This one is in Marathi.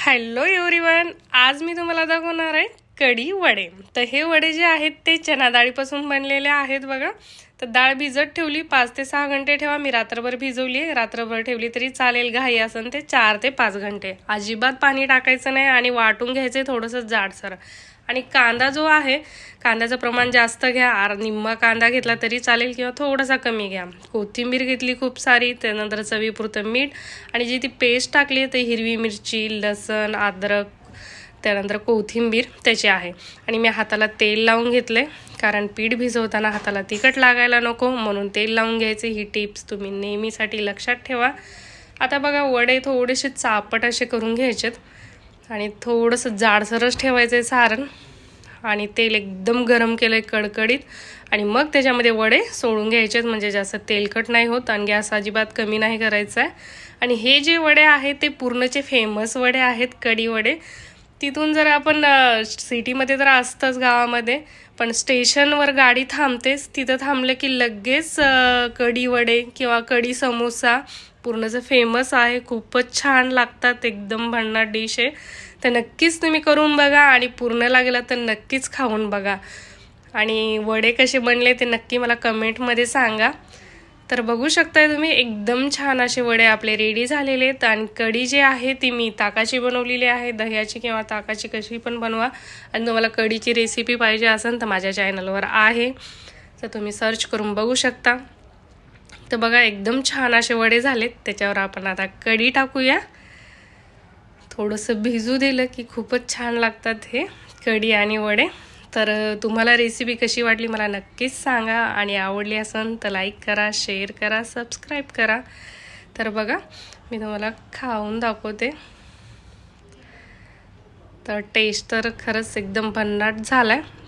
हॅलो एव्हरीवन आज मी तुम्हाला दाखवणार आहे कढी वडे. तर हे वडे जे आहेत ते चना डाळीपासून बनलेले आहेत बघा. तर डाळ भिजत ठेवली पाच ते सहा घंटे ठेवा. मी रात्रभर भिजवली आहे. रात्रभर ठेवली तरी चालेल घाई असन ते चार ते पाच घंटे. अजिबात पाणी टाकायचं नाही आणि वाटून घ्यायचं थोडंसं जाडसर. आणि कांदा जो आहे कांद्याचं प्रमाण जास्त घ्या आर निम्मा कांदा घेतला तरी चालेल किंवा थोडासा कमी घ्या. कोथिंबीर घेतली खूप सारी त्यानंतर चवीपुरतं मीठ आणि जी ती पेस्ट टाकली आहे ते हिरवी मिरची लसण अद्रक त्यानंतर कोथिंबीर त्याची आहे. आणि मी हाताला तेल लावून घेतले कारण पीठ भिजवताना हाताला तिखट लागायला नको म्हणून तेल लावून घ्यायचे. ही टिप्स तुम्ही नेहमीसाठी लक्षात ठेवा. आता बघा वडे थोडेसे चापट असे करून घ्यायचेत आणि थोडंसं जाडसरच ठेवायचं आहे सारण. आणि तेल एकदम गरम केलं आहे कडकडीत. आणि मग त्याच्यामध्ये वडे सोडून घ्यायचेत म्हणजे जास्त तेलकट नाही होत आणि गॅस अजिबात कमी नाही करायचा आहे आणि हे जे वडे आहेत ते पूर्णचे फेमस वडे आहेत कडी वडे. तिथून जर आपण सिटीमध्ये तर असतंच गावामध्ये पण स्टेशनवर गाडी थांबतेच. तिथं थांबलं की लगेच कढी वडे किंवा कढी समोसा पूर्णचं फेमस आहे खूपच छान लागतात एकदम भन्नाट डिश आहे. तर नक्कीच तुम्ही करून बघा आणि पूर्ण लागला तर नक्कीच खाऊन बघा. आणि वडे कसे बनले ते नक्की मला कमेंटमध्ये सांगा. तर बघू शकताय तुम्ही एकदम छान असे वडे आपले रेडी झालेले आहेत आणि कढी जी आहे ती मी ताकाची बनवलेली आहे. दह्याची किंवा ताकाची कशी पण बनवा. आणि तुम्हाला कढीची रेसिपी पाहिजे असेल तर माझ्या चॅनलवर आहे. तर तुम्ही सर्च करून बघू शकता. तर बघा एकदम छान असे वडे झालेत. त्याच्यावर आपण आता कढी टाकूया. थोडंसं भिजू दिलं की खूपच छान लागतात हे कढी आणि वडे. तर तुम्हाला रेसिपी कशी वाटली मला नक्कीच सांगा आणि आवडली असेल तर लाईक करा शेअर करा सबस्क्राईब करा. तर बघा मी तुम्हाला खाऊन दाखवते. तर टेस्ट तर खरंच एकदम भन्नाट झाला आहे